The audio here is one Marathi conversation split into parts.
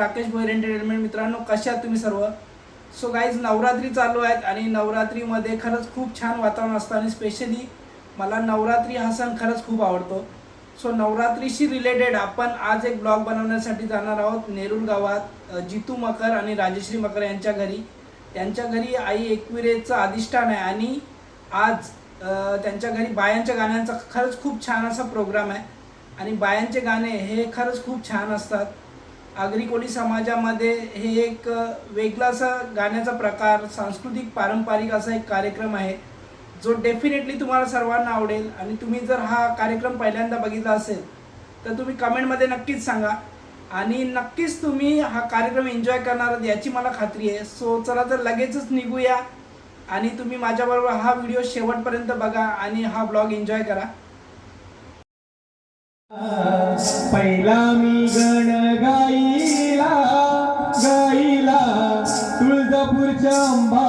राकेश भोयर एंटरटेनमेंट मित्रांनो कशा तुम्ही सर्व? सो गाईज नवरात्री चालू आहेत आणि नवरात्रीमध्ये खरंच खूप छान वातावरण असतं आणि स्पेशली मला नवरात्री हा सण खरंच खूप आवडतो. सो नवरात्रीशी रिलेटेड आपण आज एक ब्लॉग बनवण्यासाठी जाणार आहोत. नेरूळ गावात जितू मकर आणि राजेश्री मकर यांच्या घरी. त्यांच्या घरी आई एकविरेचं अधिष्ठान आहे आणि आज त्यांच्या घरी बायांच्या गाण्यांचा खरंच खूप छान असा प्रोग्राम आहे. आणि बायांचे गाणे हे खरंच खूप छान असतात. आगरी समाजामध्ये हे एक वेगळा असा गाण्याचा प्रकार सांस्कृतिक पारंपरिक असा एक कार्यक्रम आहे जो डेफिनेटली तुम्हाला सर्वांना आवडेल. आणि तुम्ही जर हा कार्यक्रम पहिल्यांदा बघितला असेल तर तुम्ही कमेंटमध्ये नक्कीच सांगा. आणि नक्कीच तुम्ही हा कार्यक्रम एन्जॉय करणार याची मला खात्री आहे. सो चला तर लगेचच निघूया. आणि तुम्ही माझ्याबरोबर हा व्हिडिओ शेवटपर्यंत बघा आणि हा ब्लॉग एन्जॉय करा. पहिला मी गण गाईला गाईला तुळजापूरच्या अंबा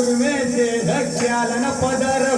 दुर्मे पदर।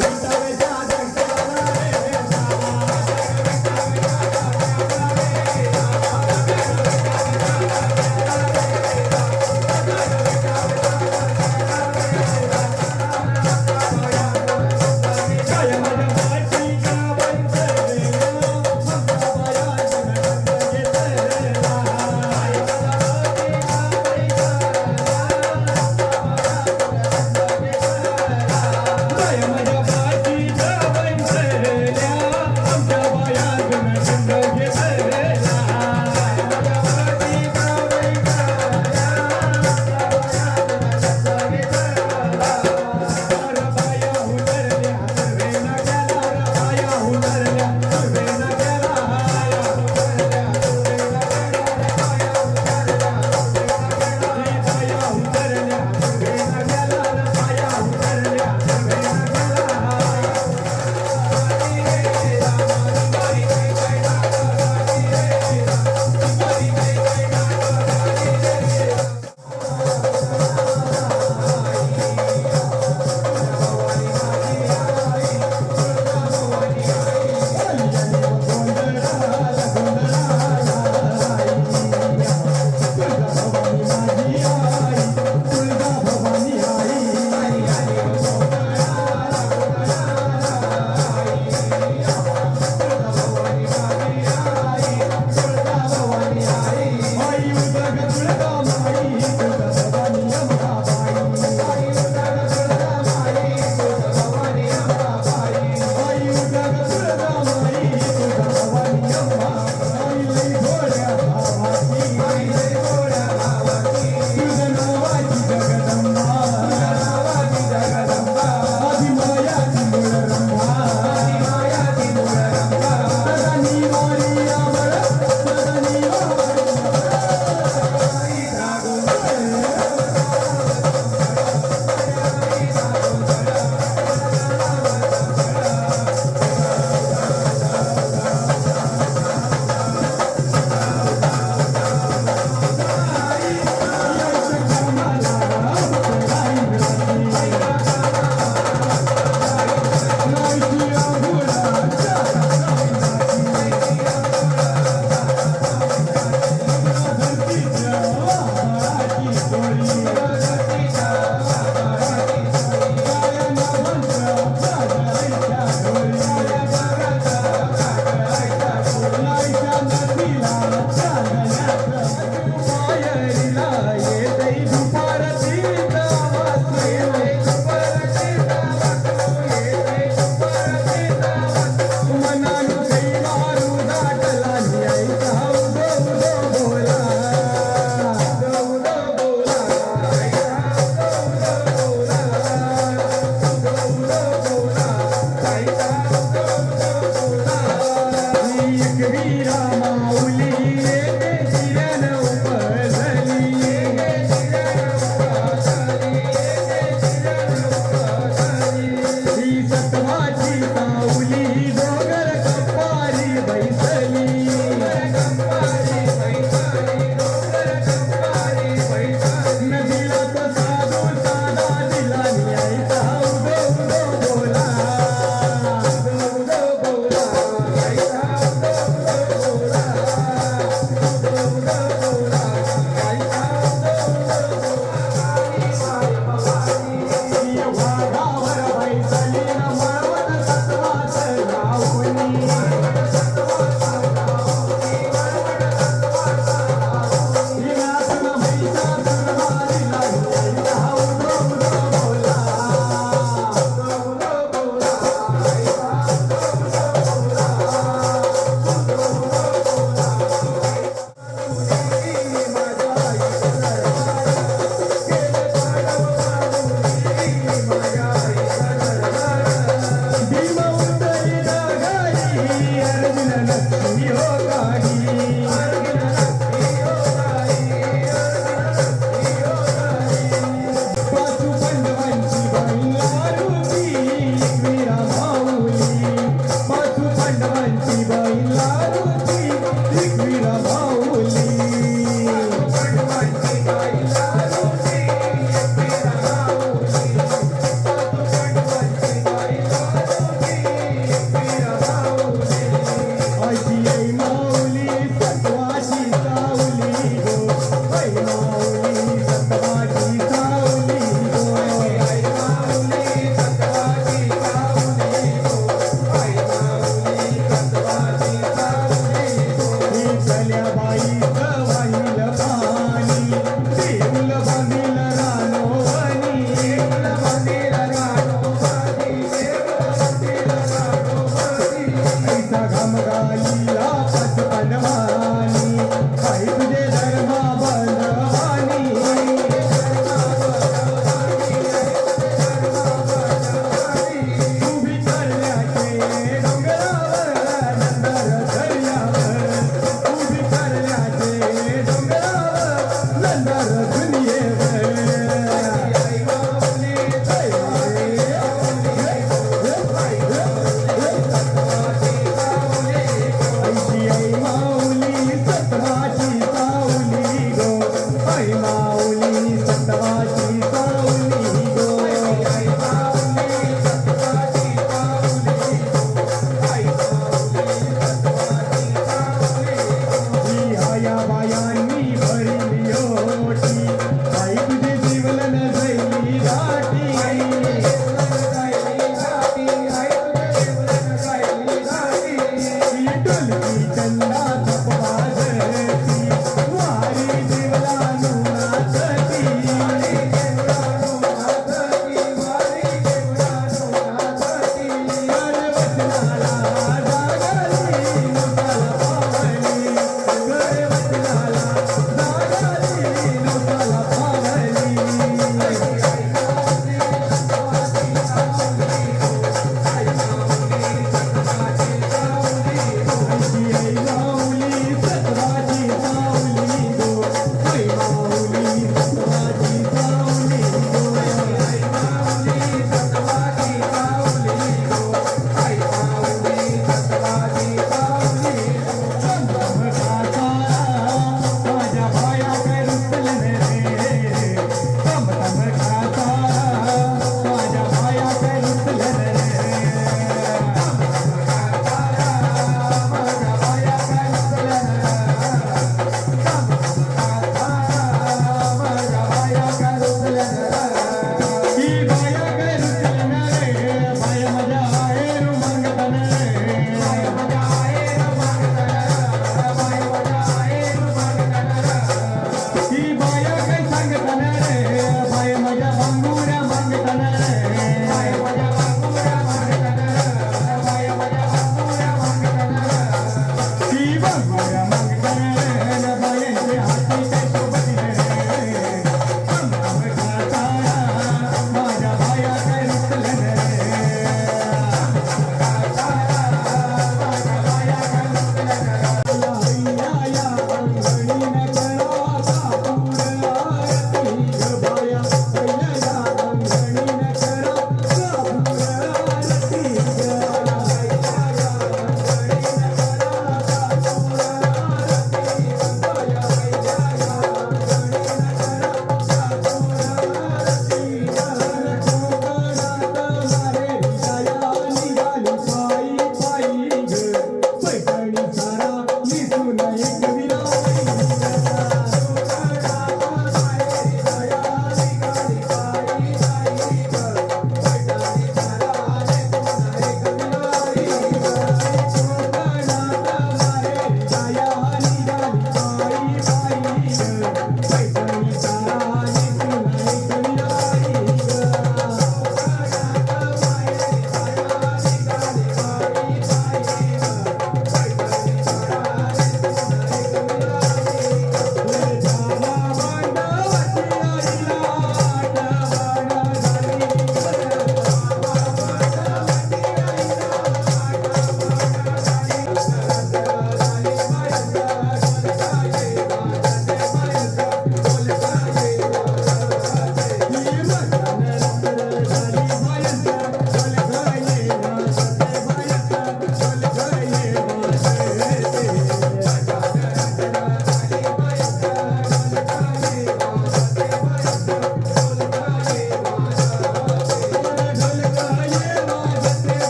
minha Bahia.